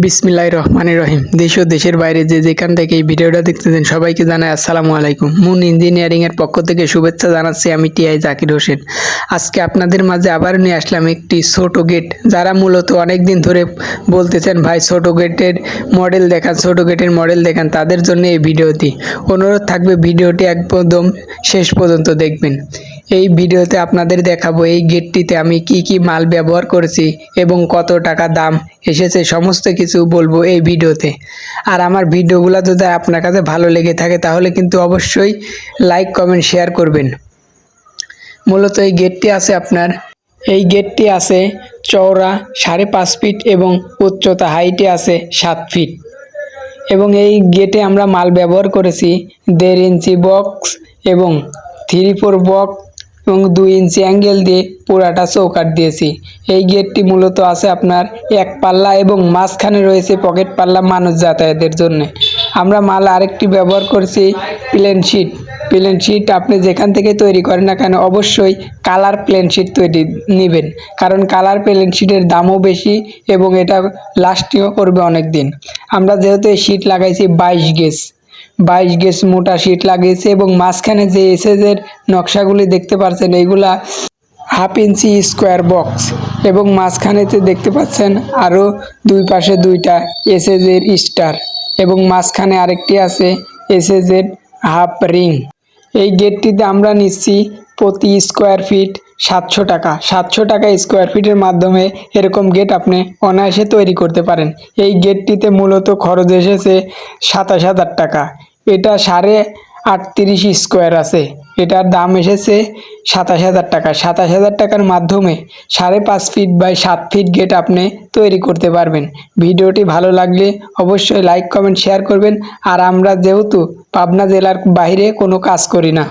বিসমিল্লাহ রহমান রহিম। দেশ ও দেশের বাইরে যে যেখান থেকে এই ভিডিওটা দেখতেছেন সবাইকে জানাই আসসালামু আলাইকুম। মুন ইঞ্জিনিয়ারিংয়ের পক্ষ থেকে শুভেচ্ছা জানাচ্ছি আমি টিআই জাকির হোসেন। আজকে আপনাদের মাঝে আবার নিয়ে আসলাম একটি ছোট গেট যারা মূলত অনেক দিন ধরে বলতেছেন, ভাই, ছোট গেটের মডেল দেখান, ছোট গেটের মডেল দেখান, তাদের জন্য এই ভিডিওটি। অনুরোধ থাকবে ভিডিওটি একদম শেষ পর্যন্ত দেখবেন। এই ভিডিওতে আপনাদের দেখাবো এই গেটটিতে আমি কি কি মাল ব্যবহার করেছি এবং কত টাকা দাম এসেছে, সমস্ত কিছু বলব এই ভিডিওতে। আর আমার ভিডিওগুলো যদি আপনার কাছে ভালো লেগে থাকে, তাহলে কিন্তু অবশ্যই লাইক, কমেন্ট, শেয়ার করবেন। মূলত এই গেটটি আছে আপনার, এই গেটটি আছে চওড়া সাড়ে পাঁচ ফিট এবং উচ্চতা হাইটে আছে সাত ফিট। এবং এই গেটে আমরা মাল ব্যবহার করেছি দেড় ইঞ্চি বক্স এবং থ্রি ফোর বক্স এবং দুই ইঞ্চি অ্যাঙ্গেল দিয়ে পুরাটা চৌকাট দিয়েছি। এই গেটটি মূলত আছে আপনার এক পাল্লা এবং মাঝখানে রয়েছে পকেট পাল্লা মানুষ যাতায়াতের জন্য। আমরা মাল আরেকটি ব্যবহার করছি প্লেন শিট প্লেন শিট আপনি যেখান থেকে তৈরি করেন না কেন অবশ্যই কালার প্লেন শিট তৈরি নেবেন। কারণ কালার প্লেন শিটের দামও বেশি এবং এটা লাস্টিংও করবে অনেক দিন আমরা যেহেতু এই শিট লাগাইছি বাইশ গেজ বাইশ গেজ মোটা শিট লাগিয়েছে এবং মাঝখানে যে এসএসের নকশাগুলি দেখতে পাচ্ছেন এইগুলা হাফ ইঞ্চি স্কোয়ার বক্স এবং মাঝখানেতে দেখতে পাচ্ছেন আরও দুই পাশে দুইটা এসএসের স্টার এবং মাঝখানে আরেকটি আছে এসএসের হাফ রিং। এই গেটটিতে আমরা নিচ্ছি প্রতি স্কোয়ার ফিট সাতশো টাকা। সাতশো টাকা স্কোয়ার ফিটের মাধ্যমে এরকম গেট আপনি অনায়াসে তৈরি করতে পারেন। এই গেটটিতে মূলত খরচ এসেছে সাতাশ হাজার টাকা। এটা সাড়ে আটত্রিশ স্কোয়ার আছে। এটার দাম এসেছে সাতাশ হাজার টাকা। সাতাশ হাজার টাকার মাধ্যমে সাড়ে পাঁচ ফিট বাই সাত ফিট গেট আপনি তৈরি করতে পারবেন। ভিডিওটি ভালো লাগলে অবশ্যই লাইক কমেন্ট শেয়ার করবেন। আর আমরা যেহেতু পাবনা জেলার বাইরে কোনো কাজ করি না।